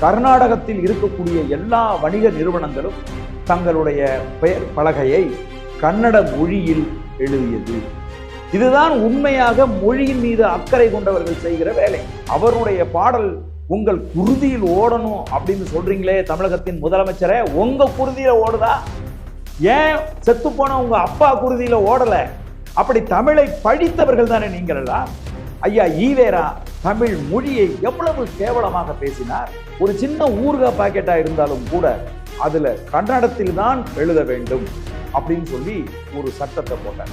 கர்நாடகத்தில் இருக்கக்கூடிய எல்லா வணிக நிறுவனங்களும் தங்களுடைய பெயர் பலகையை கன்னட மொழியில் எழுதியது. இதுதான் உண்மையாக மொழியின் மீது அக்கறை கொண்டவர்கள் செய்கிற வேலை. அவருடைய பாடல் உங்கள் குருதியில் ஓடணும் அப்படின்னு சொல்றீங்களே தமிழகத்தின் முதலமைச்சரே உங்க குருதியில ஓடுதா? ஏன் செத்து போன உங்க அப்பா குருதியில ஓடல? அப்படி தமிழை படித்தவர்கள் தானே நீங்கள் எல்லாம் ஐயா ஈவேரா தமிழ் மொழியை எவ்வளவு கேவலமாக பேசினார்? ஒரு சின்ன ஊர்கா பாக்கெட்டா இருந்தாலும் கூட அதுல கன்னடத்தில் தான் எழுத வேண்டும் அப்படின்னு சொல்லி ஒரு சட்டத்தை போட்டார்.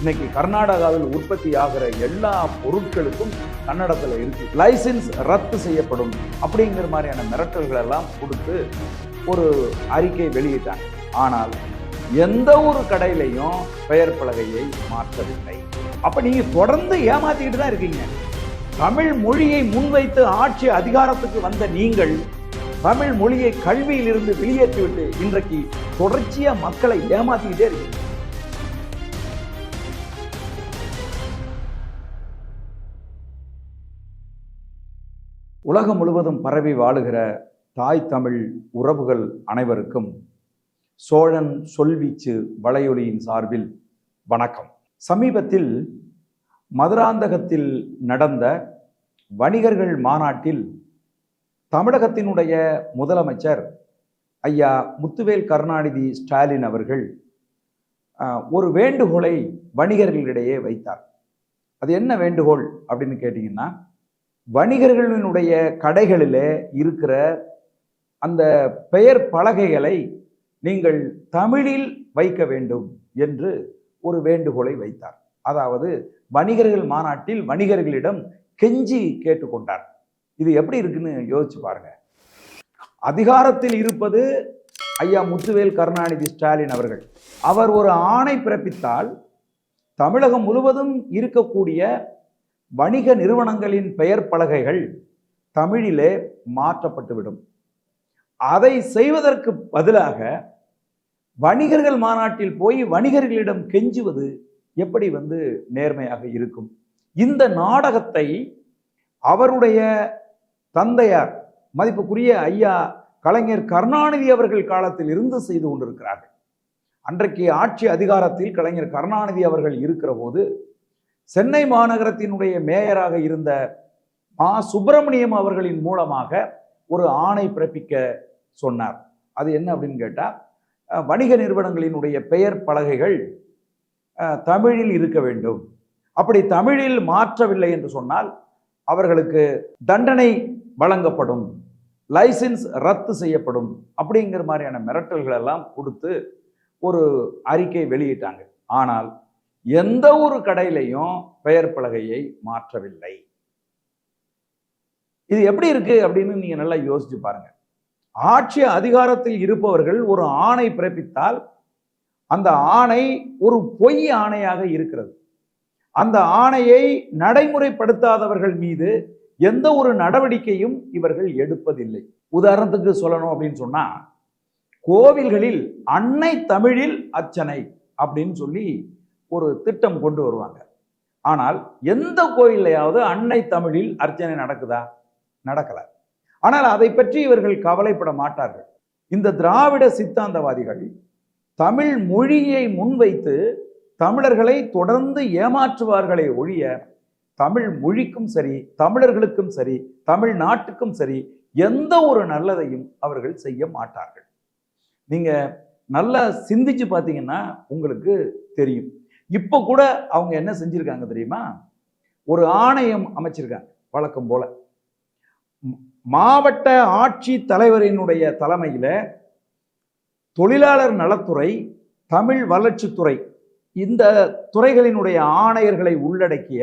இன்னைக்கு கர்நாடகாவில் உற்பத்தி ஆகிற எல்லா பொருட்களுக்கும் கன்னடத்துல இருக்கு. லைசென்ஸ் ரத்து செய்யப்படும் அப்படிங்கிற மாதிரியான மிரட்டல்கள் எல்லாம் கொடுத்து ஒரு அறிக்கை வெளியிட்டாங்க ஆனால் எந்த ஒரு கடையிலையும் பெயர் பலகையை மாற்றவில்லை. அப்ப நீங்க தொடர்ந்து ஏமாத்திக்கிட்டு தான் இருக்கீங்க. தமிழ் மொழியை முன்வைத்து ஆட்சி அதிகாரத்துக்கு வந்த நீங்கள் தமிழ் மொழியை கல்வியிலிருந்து வெளியேற்றிவிட்டு இன்றைக்கு தொடர்ச்சியா மக்களை ஏமாத்திக்கிட்டே இருக்கீங்க. உலகம் முழுவதும் பரவி வாழுகிற தாய் தமிழ் உறவுகள் அனைவருக்கும் சோழன் சொல்வீச்சு வலையொலியின் சார்பில் வணக்கம். சமீபத்தில் மதுராந்தகத்தில் நடந்த வணிகர்கள் மாநாட்டில் தமிழகத்தினுடைய முதலமைச்சர் ஐயா முத்துவேல் கருணாநிதி ஸ்டாலின் அவர்கள் ஒரு வேண்டுகோளை வணிகர்களிடையே வைத்தார். அது என்ன வேண்டுகோள் அப்படின்னு கேட்டிங்கன்னா வணிகர்களினுடைய கடைகளில் இருக்கிற அந்த பெயர் பலகைகளை நீங்கள் தமிழில் வைக்க வேண்டும் என்று ஒரு வேண்டுகோளை வைத்தார். அதாவது வணிகர்கள் மாநாட்டில் வணிகர்களிடம் கெஞ்சி கேட்டுக்கொண்டார். இது எப்படி இருக்குன்னு யோசிச்சு பாருங்க. அதிகாரத்தில் இருப்பது ஐயா முத்துவேல் கருணாநிதி ஸ்டாலின் அவர்கள். அவர் ஒரு ஆணை பிறப்பித்தால் தமிழகம் முழுவதும் இருக்கக்கூடிய வணிக நிறுவனங்களின் பெயர் பலகைகள் தமிழிலே மாற்றப்பட்டுவிடும். அதை செய்வதற்கு பதிலாக வணிகர்கள் மாநாட்டில் போய் வணிகர்களிடம் கெஞ்சுவது எப்படி வந்து நேர்மையாக இருக்கும்? இந்த நாடகத்தை அவருடைய தந்தையார் மதிப்புக்குரிய ஐயா கலைஞர் கருணாநிதி அவர்கள் காலத்தில் இருந்து செய்து கொண்டிருக்கிறார்கள். அன்றைக்கு ஆட்சி அதிகாரத்தில் கலைஞர் கருணாநிதி அவர்கள் இருக்கிற போது சென்னை மாநகரத்தினுடைய மேயராக இருந்த மா சுப்பிரமணியம் அவர்களின் மூலமாக ஒரு ஆணை பிறப்பிக்க சொன்னார். அது என்ன அப்படின்னு கேட்டால் வணிக நிறுவனங்களினுடைய பெயர் பலகைகள் தமிழில் இருக்க வேண்டும். அப்படி தமிழில் மாற்றவில்லை என்று சொன்னால் அவர்களுக்கு தண்டனை வழங்கப்படும் லைசென்ஸ் ரத்து செய்யப்படும் அப்படிங்கிற மாதிரியான மிரட்டல்கள் எல்லாம் கொடுத்து ஒரு அறிக்கை வெளியிட்டாங்க. ஆனால் எந்த ஒரு கடையிலையும் பெயர் பலகையை மாற்றவில்லை. இது எப்படி இருக்கு அப்படின்னு நீங்க நல்லா யோசிச்சு பாருங்க. ஆட்சி அதிகாரத்தில் இருப்பவர்கள் ஒரு ஆணை பிறப்பித்தால் அந்த ஆணை ஒரு பொய் ஆணையாக இருக்கிறது. அந்த ஆணையை நடைமுறைப்படுத்தாதவர்கள் மீது எந்த ஒரு நடவடிக்கையும் இவர்கள் எடுப்பதில்லை. உதாரணத்துக்கு சொல்லணும் அப்படின்னு சொன்னா கோவில்களில் அன்னை தமிழில் அர்ச்சனை அப்படின்னு சொல்லி ஒரு திட்டம் கொண்டு வருவாங்க. ஆனால் எந்த கோயில்லையாவது அன்னை தமிழில் அர்ச்சனை நடக்குதா? நடக்கல. ஆனால் அதை பற்றி இவர்கள் கவலைப்பட மாட்டார்கள். இந்த திராவிட சித்தாந்தவாதிகள் தமிழ் மொழியை முன்வைத்து தமிழர்களை தொடர்ந்து ஏமாற்றுவார்களே ஒழிய தமிழ் மொழிக்கும் சரி தமிழர்களுக்கும் சரி தமிழ் நாட்டுக்கும் சரி எந்த ஒரு நல்லதையும் அவர்கள் செய்ய மாட்டார்கள். நீங்க நல்லா சிந்திச்சு பார்த்தீங்கன்னா உங்களுக்கு தெரியும். இப்போ கூட அவங்க என்ன செஞ்சிருக்காங்க தெரியுமா? ஒரு ஆணையம் அமைச்சிருக்காங்க வழக்கம் போல. மாவட்ட ஆட்சி தலைவரினுடைய தலைமையில் தொழிலாளர் நலத்துறை தமிழ் வளர்ச்சித்துறை இந்த துறைகளினுடைய ஆணையர்களை உள்ளடக்கிய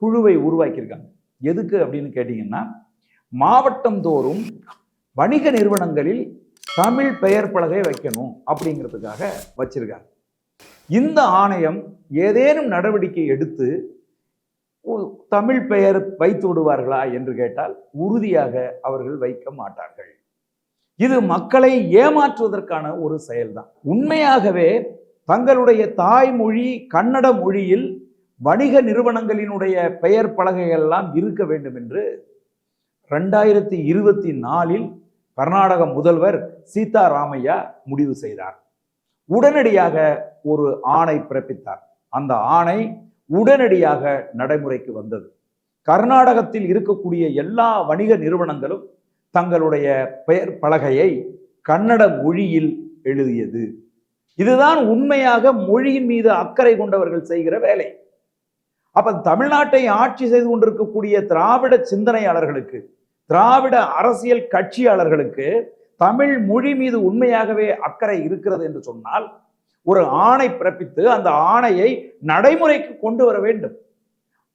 குழுவை உருவாக்கியிருக்காங்க. எதுக்கு அப்படின்னு கேட்டிங்கன்னா மாவட்டம் தோறும் வணிக நிறுவனங்களில் தமிழ் பெயர் பலகை வைக்கணும் அப்படிங்கிறதுக்காக வச்சிருக்காங்க. இந்த ஆணையம் ஏதேனும் நடவடிக்கை எடுத்து தமிழ் பெயர் வைத்து விடுவார்களா என்று கேட்டால் உறுதியாக அவர்கள் வைக்க மாட்டார்கள். இது மக்களை ஏமாற்றுவதற்கான ஒரு செயல்தான். உண்மையாகவே தங்களுடைய தாய்மொழி கன்னட மொழியில் வணிக நிறுவனங்களினுடைய பெயர் பலகைகள் எல்லாம் இருக்க வேண்டும் என்று ரெண்டாயிரத்தி இருபத்தி நாலில் கர்நாடக முதல்வர் சீதாராமையா முடிவு செய்தார். உடனடியாக ஒரு ஆணை பிறப்பித்தார். அந்த ஆணை உடனடியாக நடைமுறைக்கு வந்தது. கர்நாடகத்தில் இருக்கக்கூடிய எல்லா வணிக நிறுவனங்களும் தங்களுடைய பெயர் பலகையை கன்னட மொழியில் எழுதியது. இதுதான் உண்மையாக மொழியின் மீது அக்கறை கொண்டவர்கள் செய்கிற வேலை. அப்ப தமிழ்நாட்டை ஆட்சி செய்து கொண்டிருக்கக்கூடிய திராவிட சிந்தனையாளர்களுக்கு திராவிட அரசியல் கட்சியாளர்களுக்கு தமிழ் மொழி மீது உண்மையாகவே அக்கறை இருக்கிறது என்று சொன்னால் ஒரு ஆணை பிறப்பித்து அந்த ஆணையை நடைமுறைக்கு கொண்டு வர வேண்டும்.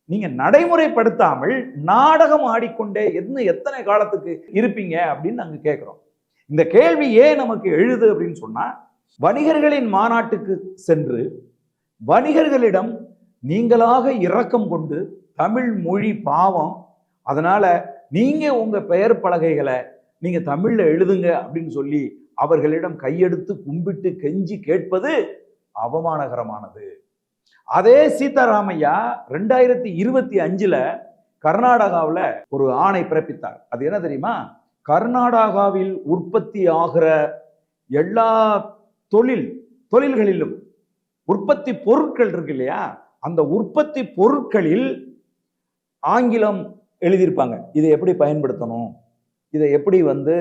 நீங்க நடைமுறைப்படுத்தாமல் நாடகம் ஆடிக்கொண்டே என்ன எத்தனை காலத்துக்கு இருப்பீங்க அப்படின்னு நாங்க கேட்கிறோம் இந்த கேள்வி ஏன் நமக்கு எழுது அப்படின்னு சொன்னா வணிகர்களின் மாநாட்டுக்கு சென்று வணிகர்களிடம் நீங்களாக இரக்கம் கொண்டு தமிழ் மொழி பாவம் அதனால நீங்க உங்க பெயர் பலகைகளை நீங்க தமிழ்ல எழுதுங்க அப்படின்னு சொல்லி அவர்களிடம் கையெடுத்து கும்பிட்டு கெஞ்சி கேட்பது அவமானகரமானது. அதே சீதாராமையா ரெண்டாயிரத்தி இருபத்தி அஞ்சுல கர்நாடகாவில் ஒரு ஆணை பிறப்பித்தார். அது என்ன தெரியுமா? கர்நாடகாவில் உற்பத்தி ஆகிற எல்லா தொழில் தொழில்களிலும் உற்பத்தி பொருட்கள் இருக்கு இல்லையா? அந்த உற்பத்தி பொருட்களில் ஆங்கிலம் எழுதியிருப்பாங்க. இதை எப்படி பயன்படுத்தணும்? இதை எப்படி வந்து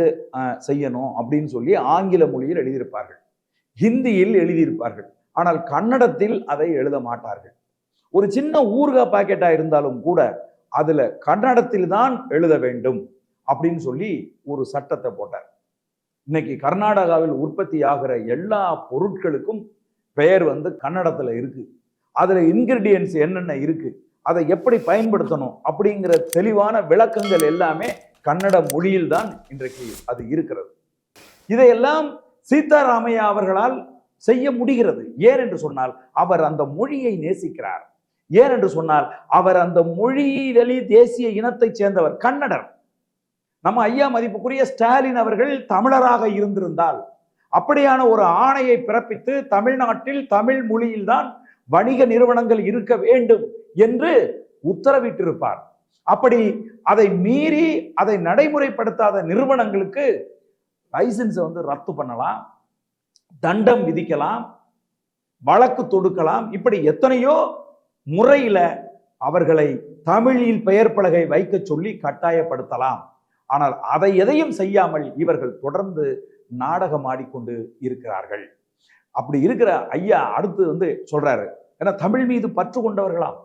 செய்யணும்? அப்படின்னு சொல்லி ஆங்கில மொழியில் எழுதியிருப்பார்கள். ஹிந்தியில் எழுதியிருப்பார்கள். ஆனால் கன்னடத்தில் அதை எழுத மாட்டார்கள். ஒரு சின்ன ஊர்கா பாக்கெட்டா இருந்தாலும் கூட அதுல கன்னடத்தில் தான் எழுத வேண்டும் அப்படின்னு சொல்லி ஒரு சட்டத்தை போட்டார். இன்னைக்கு கர்நாடகாவில் உற்பத்தி ஆகிற எல்லா பொருட்களுக்கும் பெயர் வந்து கன்னடத்தில் இருக்கு. அதில் இன்கிரீடியன்ஸ் என்னென்ன இருக்கு அதை எப்படி பயன்படுத்தணும் அப்படிங்கிற தெளிவான விளக்கங்கள் எல்லாமே கன்னட மொழியில் தான் இன்றைக்கு அது இருக்கிறது. இதையெல்லாம் சீதாராமையா அவர்களால் செய்ய முடிகிறது. ஏன் என்று சொன்னால் அவர் அந்த மொழியை நேசிக்கிறார். ஏன் என்று சொன்னால் அவர் அந்த மொழியிலே தேசிய இனத்தைச் சேர்ந்தவர் கன்னடர். நம்ம ஐயா மதிப்புக்குரிய ஸ்டாலின் அவர்கள் தமிழராக இருந்திருந்தால் அப்படியான ஒரு ஆணையை பிறப்பித்து தமிழ்நாட்டில் தமிழ் மொழியில்தான் வணிக நிறுவனங்கள் இருக்க வேண்டும் என்று உத்தரவிட்டிருப்பார். அப்படி அதை மீறி அதை நடைமுறைப்படுத்தாத நிறுவனங்களுக்கு லைசன்ஸை வந்து ரத்து பண்ணலாம் தண்டம் விதிக்கலாம் வழக்கு தொடுக்கலாம். இப்படி எத்தனையோ முறையில் அவர்களை தமிழில் பெயர் பலகை வைக்க சொல்லி கட்டாயப்படுத்தலாம். ஆனால் அதை எதையும் செய்யாமல் இவர்கள் தொடர்ந்து நாடகம் ஆடிக்கொண்டு இருக்கிறார்கள். அப்படி இருக்கிற ஐயா அடுத்து வந்து சொல்றாரு ஏன்னா தமிழ் மீது பற்று கொண்டவர்களாம்.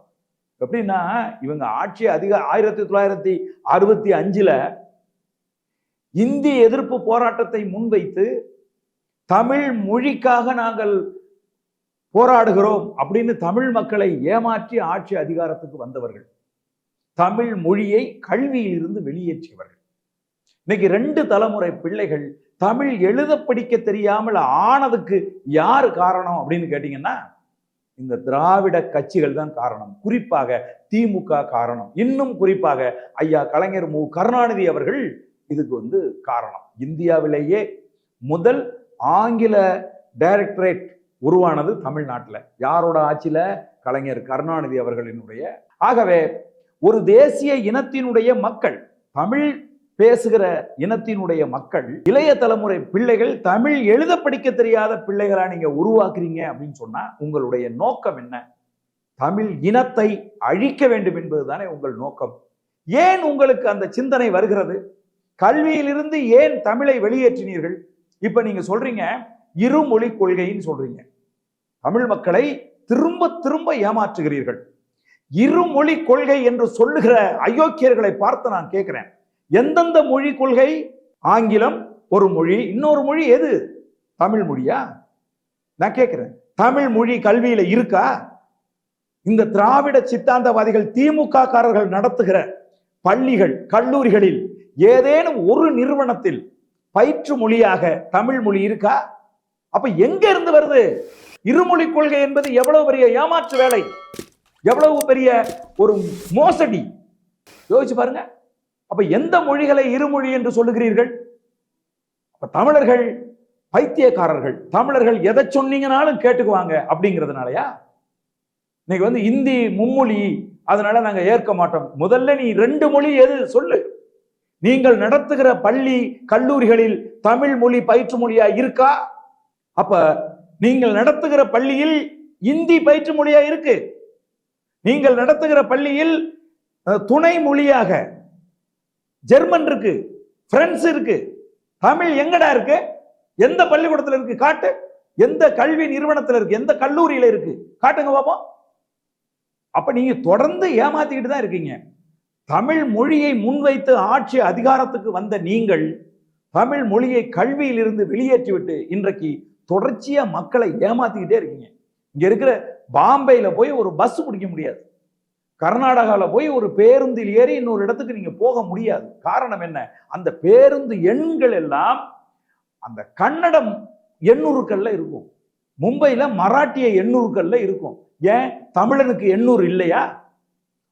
எப்படின்னா இவங்க ஆட்சி அதிக ஆயிரத்தி தொள்ளாயிரத்தி அறுபத்தி அஞ்சுல இந்தி எதிர்ப்பு போராட்டத்தை முன்வைத்து தமிழ் மொழிக்காக நாங்கள் போராடுகிறோம் அப்படின்னு தமிழ் மக்களை ஏமாற்றி ஆட்சி அதிகாரத்துக்கு வந்தவர்கள். தமிழ் மொழியை கல்வியிலிருந்து வெளியேற்றியவர்கள். இன்னைக்கு ரெண்டு தலைமுறை பிள்ளைகள் தமிழ் எழுத படிக்க தெரியாமல் ஆனதுக்கு யார் காரணம் அப்படின்னு கேட்டீங்கன்னா இந்த திராவிட கட்சிகள் தான் காரணம். குறிப்பாக திமுக காரணம். இன்னும் குறிப்பாக ஐயா கலைஞர் மு. கருணாநிதி அவர்கள் இதுக்கு வந்து காரணம். இந்தியாவிலேயே முதல் ஆங்கில டைரக்டரேட் உருவானது தமிழ்நாட்டில். யாரோட ஆட்சியில? கலைஞர் கருணாநிதி அவர்களினுடைய. ஆகவே ஒரு தேசிய இனத்தினுடைய மக்கள் தமிழ் பேசுகிற இனத்தினுடைய மக்கள் இளைய தலைமுறை பிள்ளைகள் தமிழ் எழுத படிக்க தெரியாத பிள்ளைகளா நீங்க உருவாக்குறீங்க அப்படின்னு சொன்னா உங்களுடைய நோக்கம் என்ன? தமிழ் இனத்தை அழிக்க வேண்டும் என்பதுதானே உங்கள் நோக்கம். ஏன் உங்களுக்கு அந்த சிந்தனை வருகிறது? கல்வியிலிருந்து ஏன் தமிழை வெளியேற்றினீர்கள்? இப்ப நீங்க சொல்றீங்க இருமொழி கொள்கைன்னு சொல்றீங்க. தமிழ் மக்களை திரும்ப திரும்ப ஏமாற்றுகிறீர்கள். இருமொழி கொள்கை என்று சொல்லுகிற அயோக்கியர்களை பார்த்து நான் கேட்கிறேன் எந்தெந்த மொழி கொள்கை? ஆங்கிலம் ஒரு மொழி. இன்னொரு மொழி எது? தமிழ் மொழியா? நான் கேட்கிறேன். தமிழ் மொழி கல்வியில இருக்கா? இந்த திராவிட சித்தாந்தவாதிகள் திமுக காரர்கள் நடத்துகிற பள்ளிகள் கல்லூரிகளில் ஏதேனும் ஒரு நிறுவனத்தில் பயிற்று மொழியாக தமிழ் மொழி இருக்கா? அப்ப எங்க இருந்து வருது? இருமொழி கொள்கை என்பது எவ்வளவு பெரிய ஏமாற்று வேலை? எவ்வளவு பெரிய ஒரு மோசடி? யோசிச்சு பாருங்க. அப்ப எந்த மொழிகளை இருமொழி என்று சொல்லுகிறீர்கள்? அப்ப தமிழர்கள் பைத்தியக்காரர்கள். தமிழர்கள் எதை சொன்னீங்கனாலும் கேட்டுக்குவாங்க அப்படிங்கிறதுனாலயா? இன்னைக்கு வந்து இந்தி மும்மொழி அதனால நாங்க ஏற்க மாட்டோம். முதல்ல நீ ரெண்டு மொழி எது சொல்லு. நீங்கள் நடத்துகிற பள்ளி கல்லூரிகளில் தமிழ் மொழி பயிற்று மொழியா இருக்கா? அப்ப நீங்கள் நடத்துகிற பள்ளியில் இந்தி பயிற்று மொழியா இருக்கு. நீங்கள் நடத்துகிற பள்ளியில் துணை மொழியாக ஜெர்மன் இருக்கு பிரெஞ்சு இருக்கு தமிழ் எங்கடா இருக்கு? எந்த பள்ளிக்கூடத்துல இருக்கு? காட்டு. எந்த கல்வி நிறுவனத்தில் இருக்கு? எந்த கல்லூரியில இருக்கு? காட்டுங்க பாப்போம். அப்ப நீங்க தொடர்ந்து ஏமாத்திக்கிட்டு தான் இருக்கீங்க. தமிழ் மொழியை முன்வைத்து ஆட்சி அதிகாரத்துக்கு வந்த நீங்கள் தமிழ் மொழியை கல்வியிலிருந்து வெளியேற்றிவிட்டு இன்றைக்கு தொடர்ச்சியா மக்களை ஏமாத்திக்கிட்டே இருக்கீங்க. இங்க இருக்கிற பாம்பேல போய் ஒரு பஸ் பிடிக்க முடியாது. கர்நாடகாவில் போய் ஒரு பேருந்தில் ஏறி இன்னொரு இடத்துக்கு நீங்கள் போக முடியாது. காரணம் என்ன? அந்த பேருந்து எண்கள் எல்லாம் அந்த கன்னடம் எண்ணூறுக்கள்ல இருக்கும். மும்பையில் மராட்டிய எண்ணூறுக்கள்ல இருக்கும். ஏன்? தமிழனுக்கு எண்ணூறு இல்லையா?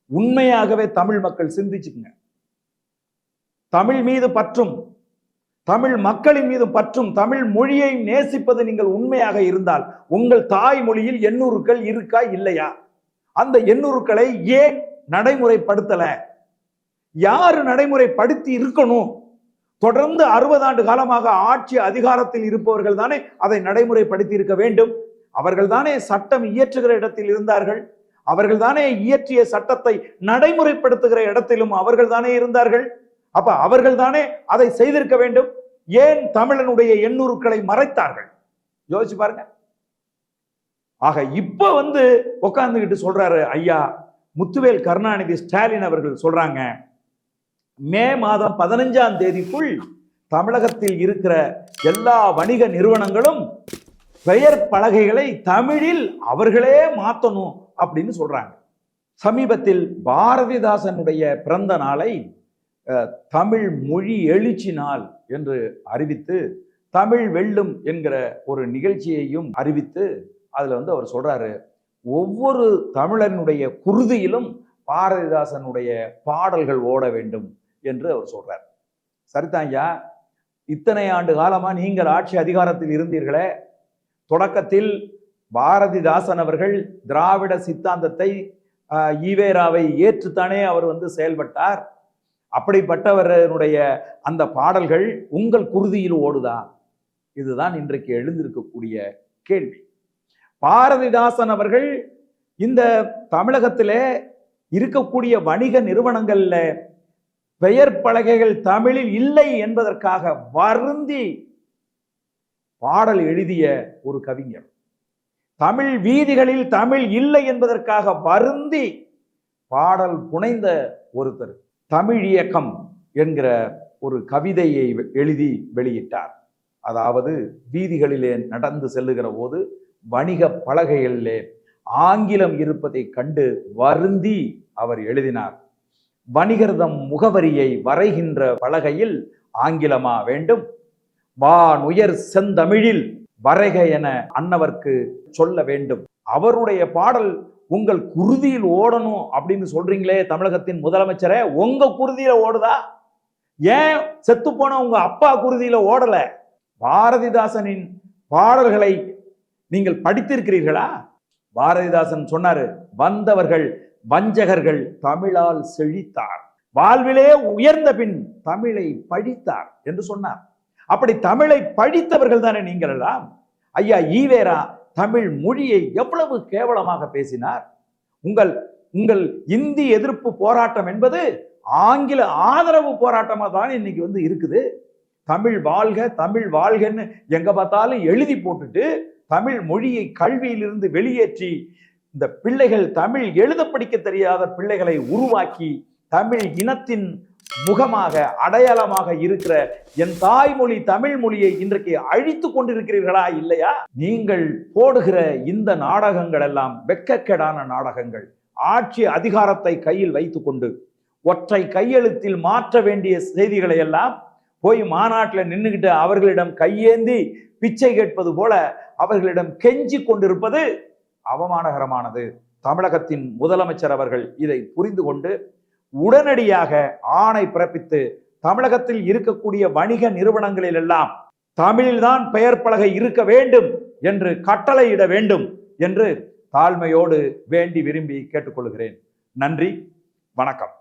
உண்மையாகவே தமிழ் மக்கள் சிந்திச்சுக்குங்க. தமிழ் மீது பற்றும் தமிழ் மக்களின் மீது பற்றும் தமிழ் மொழியை நேசிப்பது நீங்கள் உண்மையாக இருந்தால் உங்கள் தாய்மொழியில் எண்ணூறுக்கள் இருக்கா இல்லையா? அந்த எண்ணூறுக்களை ஏன் நடைமுறைப்படுத்தல? யாரு நடைமுறைப்படுத்தி இருக்கணும்? தொடர்ந்து அறுபது ஆண்டு காலமாக ஆட்சி அதிகாரத்தில் இருப்பவர்கள் தானே அதை நடைமுறைப்படுத்தி இருக்க வேண்டும். அவர்கள் தானே சட்டம் இயற்றுகிற இடத்தில் இருந்தார்கள். அவர்கள் தானே இயற்றிய சட்டத்தை நடைமுறைப்படுத்துகிற இடத்திலும் அவர்கள் தானே இருந்தார்கள். அப்ப அவர்கள் தானே அதை செய்திருக்க வேண்டும். ஏன் தமிழனுடைய எண்ணூறுக்களை மறைத்தார்கள்? யோசிச்சு பாருங்க. ஆக இப்ப வந்து உட்காந்துக்கிட்டு சொல்றாரு ஐயா முத்துவேல் கருணாநிதி ஸ்டாலின் அவர்கள் சொல்றாங்க மே மாதம் பதினஞ்சாம் தேதிக்குள் தமிழகத்தில் இருக்கிற எல்லா வணிக நிறுவனங்களும் பெயர் பலகைகளை தமிழில் அவர்களே மாத்தணும் அப்படின்னு சொல்றாங்க. சமீபத்தில் பாரதிதாசனுடைய பிறந்த நாளை தமிழ் மொழி எழுச்சி நாள் என்று அறிவித்து தமிழ் வெல்லும் என்கிற ஒரு நிகழ்ச்சியையும் அறிவித்து அதில் வந்து அவர் சொல்கிறாரு ஒவ்வொரு தமிழனுடைய குருதியிலும் பாரதிதாசனுடைய பாடல்கள் ஓட வேண்டும் என்று அவர் சொல்கிறார் சரிதான் ஐயா. இத்தனை ஆண்டு காலமாக நீங்கள் ஆட்சி அதிகாரத்தில் இருந்தீர்களே. தொடக்கத்தில் பாரதிதாசன் அவர்கள் திராவிட சித்தாந்தத்தை ஈவேராவை ஏற்றுத்தானே அவர் வந்து செயல்பட்டார். அப்படிப்பட்டவருடைய அந்த பாடல்கள் உங்கள் குருதியில் ஓடுதா? இதுதான் இன்றைக்கு எழுந்திருக்கக்கூடிய கேள்வி. பாரதிதாசன் அவர்கள் இந்த தமிழகத்திலே இருக்கக்கூடிய வணிக நிறுவனங்கள்ல பெயர் பலகைகள் தமிழில் இல்லை என்பதற்காக வருந்தி பாடல் எழுதிய ஒரு கவிஞர். தமிழ் வீதிகளில் தமிழ் இல்லை என்பதற்காக வருந்தி பாடல் புனைந்த ஒருத்தர். தமிழ் இயக்கம் என்கிற ஒரு கவிதையை எழுதி வெளியிட்டார். அதாவது வீதிகளிலே நடந்து செல்லுகிற போது வணிக பலகைகளிலே ஆங்கிலம் இருப்பதை கண்டு வருந்தி அவர் எழுதினார். வணிகர்தம் முகவரியை வரைகின்ற பலகையில் ஆங்கிலமா வேண்டும்? வானுயர் செந்தமிழில் வரைக என அன்னவர்க்கு சொல்ல வேண்டும். அவருடைய பாடல் உங்கள் குருதியில் ஓடணும் அப்படின்னு சொல்றீங்களே தமிழகத்தின் முதலமைச்சரே உங்க குருதியில ஓடுதா? ஏன் செத்து போன உங்க அப்பா குருதியில ஓடல? பாரதிதாசனின் பாடல்களை நீங்கள் படித்திருக்கிறீர்களா? பாரதிதாசன் சொன்னாரு வந்தவர்கள் வஞ்சகர்கள் தமிழால் செழித்தார். வாழ்விலே உயர்ந்த பின் தமிழை படித்தார் என்று சொன்னார். அப்படி தமிழை படித்தவர்கள் தானே நீங்கள் எல்லாம்? ஐயா ஈவேரா தமிழ் மொழியை எவ்வளவு கேவலமாக பேசினார்? உங்கள் உங்கள் இந்தி எதிர்ப்பு போராட்டம் என்பது ஆங்கில ஆதரவு போராட்டமா தான் இன்னைக்கு வந்து இருக்குது. தமிழ் வாழ்க தமிழ் வாழ்கன்னு எங்க பார்த்தாலும் எழுதி போட்டுட்டு தமிழ் மொழியை கல்வியிலிருந்து வெளியேற்றி இந்த பிள்ளைகள் தமிழ் எழுத படிக்க தெரியாத பிள்ளைகளை உருவாக்கி தமிழ் இனத்தின் முகமாக அடையாளமாக இருக்கிற என் தாய்மொழி தமிழ் மொழியை இன்றைக்கு அழித்து கொண்டிருக்கிறீர்களா இல்லையா? நீங்கள் போடுகிற இந்த நாடகங்கள் எல்லாம் வெக்கக்கேடான நாடகங்கள். ஆட்சி அதிகாரத்தை கையில் வைத்துக்கொண்டு ஒற்றை கையெழுத்தில் மாற்ற வேண்டிய செய்திகளை எல்லாம் போய் மாநாட்டில் நின்றுக்கிட்டு அவர்களிடம் கையேந்தி பிச்சை கேட்பது போல அவர்களிடம் கெஞ்சி கொண்டிருப்பது அவமானகரமானது. தமிழகத்தின் முதலமைச்சர் அவர்கள் இதை புரிந்து கொண்டு உடனடியாக ஆணை பிறப்பித்து தமிழகத்தில் இருக்கக்கூடிய வணிக நிறுவனங்களில் எல்லாம் தமிழில்தான் பெயர் பலகை இருக்க வேண்டும் என்று கட்டளையிட வேண்டும் என்று தாழ்மையோடு வேண்டி விரும்பி கேட்டுக்கொள்கிறேன். நன்றி வணக்கம்.